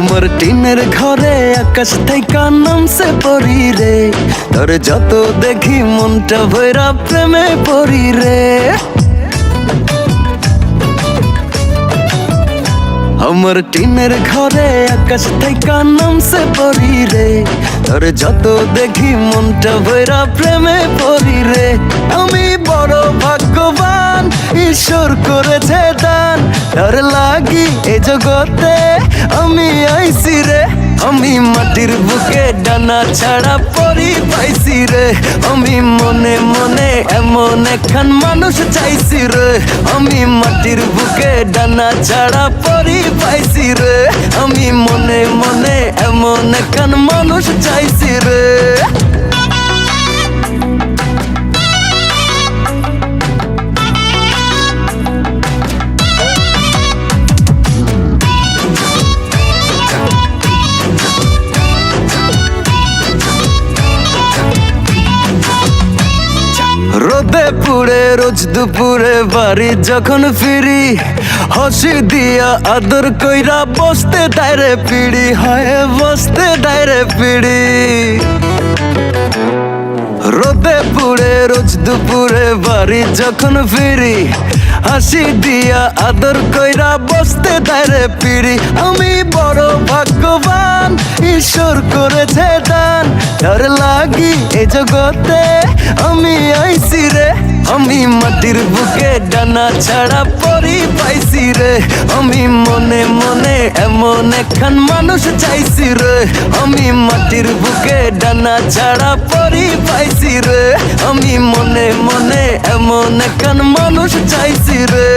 আমার টিনের ঘরে আকাশ থেকে নামছে পড়ি রে তোর যত দেখি মনটা ভৈরা প্রেমে পড়ি রে আমার টিনের ঘরে আকাশ থেকে নামছে পড়ি রে তোর যত দেখি মনটা ভৈরা প্রেমে পড়ি রে। আমি বড় ভাগ্যবান, ঈশ্বর করেছে দান। তার লাগি এ জগতে আমি আইছি রে। আমি মাটির বুকে ডানা ছাড়া পরি পাইছি রে। আমি মনে মনে এমন একখান মানুষ চাইছি রে। আমি মাটির বুকে ডানা ছাড়া পরি পাইছি রে। আমি মনে মনে এমন একখান মানুষ চাইছি রে। রোদে পুড়ে, রোজ দুপুরে বাড়ি যখন ফিরি, হসি দিয়া আদর কইরা বসতে ডাইরে পিড়ি, হয় বসতে ডাইরে পিড়ি। রোদে পুড়ে, রোজ দুপুরে বাড়ি যখন ফিরি, হাসি দিয়া আদর কইরা বসতে দাঁড়ে পিড়ি। আমি বড় ভাগ্যবান, ঈশ্বর করেছে দান, তার লাগি এ জগতে আমি আইছি রে, আমি মাটির বুকে ডানা ছাড়া পরি পাইছি রে। আমি মনে মনে এমন একখান মানুষ চাইছি রে। আমি মাটির বুকে ডানা ছাড়া পরি পাইছি রে। আমি মনে মনে এমন একখান মানুষ চাইছি রে।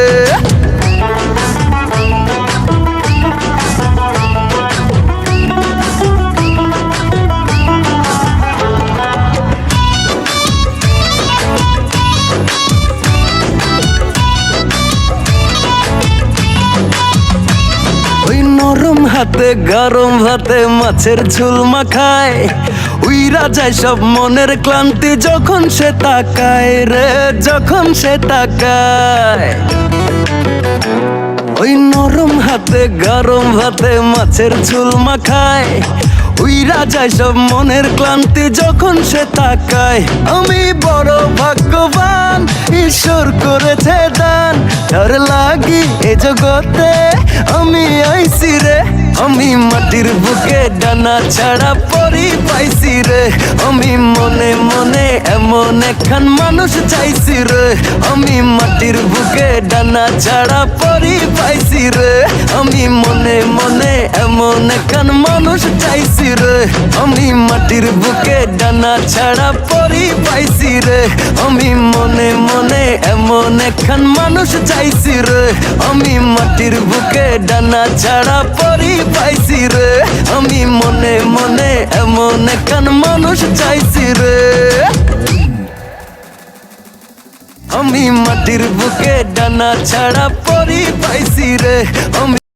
হাতে গরম ভাতে মাছের ঝুল মাখায়। উইরা যায় সব মনের ক্লান্তি যখন সে তাকায় রে, যখন সে তাকায়। ওই নরম হাতে, গরম ভাতে মাছের ঝুল মাখায়। উইরা যায় সব মনের ক্লান্তি যখন সে তাকায়। আমি বড় ভাগ্যবান, ঈশ্বর করেছে দান। তার লাগি এ জগতে, আমি আইছি রে। আমি মাটির বুকে ডানা ছাড়া পরি পাইছি রে। আমি মনে মনে এমন একখান মানুষ চাইছি রে। আমি মাটির বুকে ডানা ছাড়া পরি পাইছি রে। আমি মনে মনে এমন একখান মানুষ চাইছি রে। আমি মাটির বুকে ডানা ছাড়া পরি পাইছি রে। আমি মনে মনে এমন একখান মানুষ চাইছি রে। আমি মাটির বুকে ডানা ছাড়া পরি পাইছি রে। আমি মনে মনে এমন কান মানুষ চাইছি রে। আমি মাটির বুকে ডানা ছাড়া পরি পাইছি রে। আমি